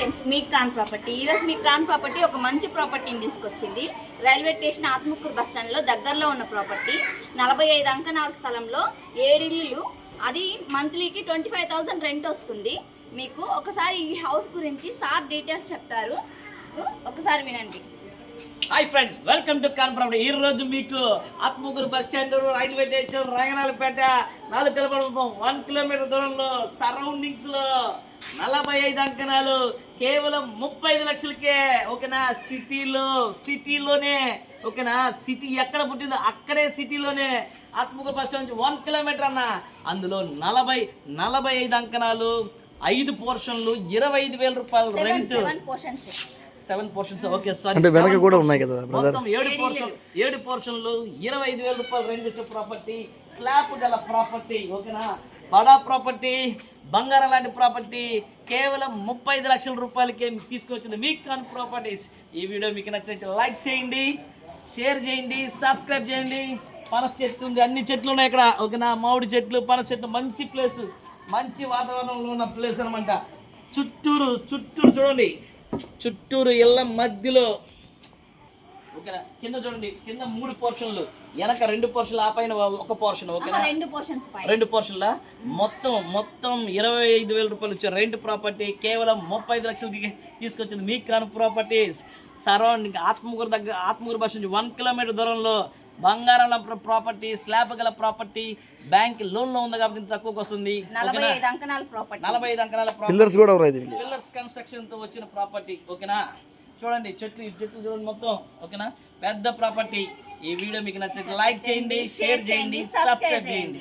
Friends మీ క్రాన్ property. ఈరోజు మీ క్రాన్ property ఒక మంచి ప్రాపర్టీని తీసుకొచ్చింది. రైల్వే స్టేషన్ ఆత్మకూరు బస్ స్టాండ్లో దగ్గరలో ఉన్న ప్రాపర్టీ. నలభై ఐదు అంకణాల స్థలంలో ఏడిల్లు అది మంత్లీకి ట్వంటీ ఫైవ్ థౌసండ్ రెంట్ వస్తుంది. మీకు ఒకసారి ఈ హౌస్ గురించి సార్ డీటెయిల్స్ చెప్తారు. ఒకసారి వినండి. Hi friends welcome to conference ఈ రోజు మీకు Atmakur bus stand railway station Ranganalapeta నాలుగు కిలోమీటర్ వన్ కిలోమీటర్ దూరంలో సరౌండింగ్స్లో నలభై ఐదు అంకణాలు కేవలం ముప్పై ఐదు లక్షలకే ఓకేనా సిటీలో సిటీలోనే ఓకేనా సిటీ ఎక్కడ పుట్టిందో అక్కడే సిటీలోనే ఆత్మకూరు బస్ స్టాండ్ నుంచి వన్ కిలోమీటర్ అన్న. అందులో నలభై నలభై ఐదు అంకణాలు ఐదు పోర్షన్లు ఇరవై ఐదు వేల రూపాయలు rent. Seven portions okay sorry అంటే వెనక కూడా ఉన్నాయి కదా బ్రదర్ మొత్తం ఏడు పోర్షన్ ఏడు పోర్షన్లు ఇరవై ఐదు వేల రూపాయలు రెంట్ వచ్చే ప్రాపర్టీ స్లాబ్ గల ప్రాపర్టీ ఓకేనా బడా ప్రాపర్టీ బంగారం లాంటి ప్రాపర్టీ కేవలం ముప్పై ఐదు లక్షల రూపాయలకే తీసుకొచ్చింది మీకు కాన్ ప్రాపర్టీస్ ఈ వీడియో మీకు నచ్చినట్టు లైక్ చేయండి షేర్ చేయండి సబ్స్క్రైబ్ చేయండి. పనస చెట్టు ఉంది అన్ని చెట్లు ఉన్నాయి ఇక్కడ ఓకేనా మామిడి చెట్లు పనస చెట్లు మంచి ప్లేస్ మంచి వాతావరణంలో ఉన్న ప్లేస్ అనమాట చుట్టూరు చుట్టూరు చూడండి. చుట్టూరు ఇళ్ళ మధ్యలో. ఓకేనా? కింద చూడండి కింద మూడు పోర్షన్లు వెనక రెండు పోర్షన్లు ఆ పైన ఒక పోర్షన్ ఓకేనా? రెండు పోర్షన్స్ రెండు పోర్షన్ల మొత్తం మొత్తం ఇరవై ఐదు వేల రూపాయలు వచ్చే రెంట్ ప్రాపర్టీ కేవలం ముప్పై ఐదు లక్షలకి తీసుకొచ్చింది మీ కాన్ ప్రాపర్టీస్ సరౌండింగ్ ఆత్మకూరు దగ్గర ఆత్మకూరు బస్ నుంచి వన్ కిలోమీటర్ దూరంలో బంగారం ప్రాపర్టీ స్లాబ్ గల ప్రాపర్టీ బ్యాంక్ లోన్లో ఉంది కాబట్టి తక్కువకి వస్తుంది. నలభై ఐదు అంకణాల ప్రాపర్టీ నలభై ఐదు అంకణాల ప్రాపర్టీ పిల్లర్స్ కూడా పిల్లర్స్ కన్స్ట్రక్షన్తో వచ్చిన ప్రాపర్టీ ఓకేనా? చూడండి చెట్లు చెట్లు చూడండి మొత్తం. ఓకేనా? పెద్ద ప్రాపర్టీ ఈ వీడియో మీకు నచ్చితే లైక్ చేయండి షేర్ చేయండి సబ్స్క్రైబ్ చేయండి.